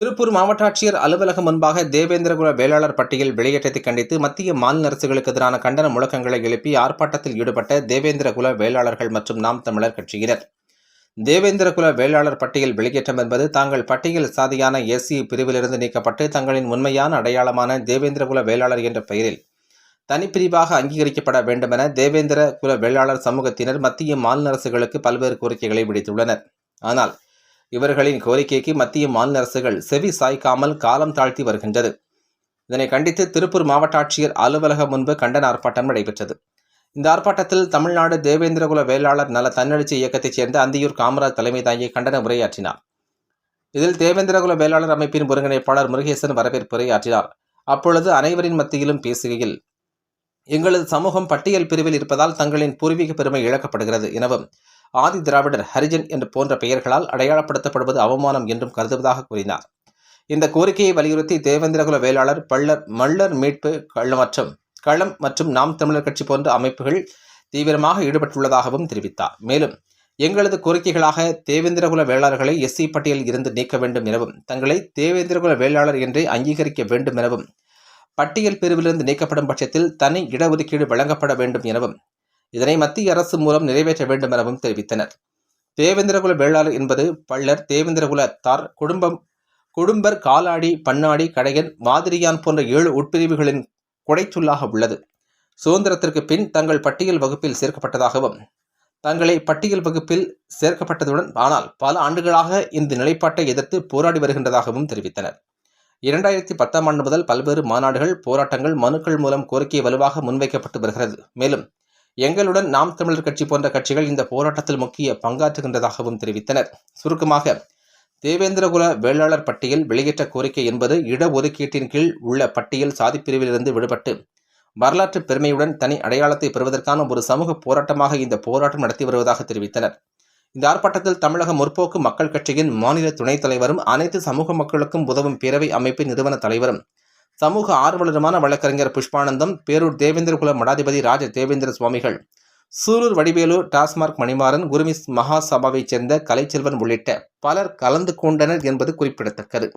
திருப்பூர் மாவட்ட ஆட்சியர் அலுவலகம் முன்பாக தேவேந்திரகுல வேளாளர் பட்டியல் வெளியேற்றத்தை கண்டித்து மத்திய மாநில அரசுகளுக்கு எதிரான கண்டன முழக்கங்களை எழுப்பி ஆர்ப்பாட்டத்தில் ஈடுபட்ட தேவேந்திரகுல வேளாளர்கள் மற்றும் நாம் தமிழர் கட்சியினர். தேவேந்திரகுல வேளாளர் பட்டியல் வெளியேற்றம் என்பது தாங்கள் பட்டியல் சாதியான எஸ்சி பிரிவிலிருந்து நீக்கப்பட்டு தங்களின் உண்மையான அடையாளமான தேவேந்திரகுல வேளாளர் என்ற பெயரில் தனிப்பிரிவாக அங்கீகரிக்கப்பட வேண்டுமென தேவேந்திர குல வேளாளர் சமூகத்தினர் மத்திய மாநில அரசுகளுக்கு பல்வேறு கோரிக்கைகளை விடுத்துள்ளனர். ஆனால் இவர்களின் கோரிக்கைக்கு மத்திய மாநில அரசுகள் செவி சாய்க்காமல் காலம் தாழ்த்தி வருகின்றது. இதனை கண்டித்து திருப்பூர் மாவட்ட ஆட்சியர் அலுவலகம் முன்பு கண்டன ஆர்ப்பாட்டம் நடைபெற்றது. இந்த ஆர்ப்பாட்டத்தில் தமிழ்நாடு தேவேந்திரகுல வேளாளர் நல தன்னெழுச்சி இயக்கத்தைச் சேர்ந்த அந்தியூர் காமராஜ் தலைமை தாங்கி கண்டன உரையாற்றினார். இதில் தேவேந்திரகுல வேளாளர் அமைப்பின் ஒருங்கிணைப்பாளர் முருகேசன் வரவேற்பு உரையாற்றினார் அப்பொழுது அனைவரின் மத்தியிலும் பேசுகையில் எங்களது சமூகம் பட்டியல் பிரிவில் இருப்பதால் தங்களின் பூர்வீக பெருமை இழக்கப்படுகிறது எனவும் ஆதி திராவிடர் ஹரிஜன் என்று போன்ற பெயர்களால் அடையாளப்படுத்தப்படுவது அவமானம் என்றும் கருதுவதாக கூறினார். இந்த கோரிக்கையை வலியுறுத்தி தேவேந்திரகுல வேளாளர் பள்ளர் மள்ளர் மீட்பு களம் மற்றும் களம் மற்றும் நாம் தமிழர் கட்சி போன்ற அமைப்புகள் தீவிரமாக ஈடுபட்டுள்ளதாகவும் தெரிவித்தார். மேலும் எங்களது கோரிக்கைகளாக தேவேந்திரகுல வேளாளர்களை எஸ்சி பட்டியலில் இருந்து நீக்க வேண்டும் எனவும் தங்களை தேவேந்திரகுல வேளாளர் என்றே அங்கீகரிக்க வேண்டும் எனவும் பட்டியல் பிரிவிலிருந்து நீக்கப்படும் பட்சத்தில் தனி இடஒதுக்கீடு வழங்கப்பட வேண்டும் எனவும் இதனை மத்திய அரசு மூலம் நிறைவேற்ற வேண்டும் எனவும் தெரிவித்தனர். தேவேந்திரகுல வேளாளர் என்பது பள்ளர் தேவேந்திரகுல தார் குடும்பம் குடும்பர் காலாடி பன்னாடி கடையன் மாதிரியான் போன்ற ஏழு உட்பிரிவுகளின் குடைச்சொல்லாக உள்ளது. சுதந்திரத்திற்கு பின் தங்கள் பட்டியல் வகுப்பில் சேர்க்கப்பட்டதாகவும் தங்களை பட்டியல் வகுப்பில் சேர்க்கப்பட்டதுடன் ஆனால் பல ஆண்டுகளாக இந்த நிலைப்பாட்டை எதிர்த்து போராடி வருகின்றதாகவும் தெரிவித்தனர். இரண்டாயிரத்தி பத்தாம் ஆண்டு முதல் பல்வேறு மாநாடுகள் போராட்டங்கள் மனுக்கள் மூலம் கோரிக்கை வலுவாக முன்வைக்கப்பட்டு வருகிறது. மேலும் எங்களுடன் நாம் தமிழர் கட்சி போன்ற கட்சிகள் இந்த போராட்டத்தில் முக்கிய பங்காற்றுகின்றதாகவும் தெரிவித்தனர். சுருக்கமாக தேவேந்திரகுல வேளாளர் பட்டியல் வெளியேற்ற கோரிக்கை என்பது இடஒதுக்கீட்டின் கீழ் உள்ள பட்டியல் சாதிப்பிரிவிலிருந்து விடுபட்டு வரலாற்று பெருமையுடன் தனி அடையாளத்தை பெறுவதற்கான ஒரு சமூக போராட்டமாக இந்த போராட்டம் நடத்தி வருவதாக தெரிவித்தனர். இந்த ஆர்ப்பாட்டத்தில் தமிழக முற்போக்கு மக்கள் கட்சியின் மாநில துணைத் தலைவரும் அனைத்து சமூக மக்களுக்கும் உதவும் பேரவை அமைப்பின் நிறுவன தலைவரும் சமூக ஆர்வலருமான வழக்கறிஞர் புஷ்பானந்தம் பேரூர் தேவேந்திரகுல மடாதிபதி ராஜ தேவேந்திர சுவாமிகள் சூலூர் வடிவேலு டாஸ்மார்க் மணிமாறன் குருமிஸ் மகாசபாவைச் சேர்ந்த கலைச்செல்வன் உள்ளிட்ட பலர் கலந்து கொண்டனர் என்பது குறிப்பிடத்தக்கது.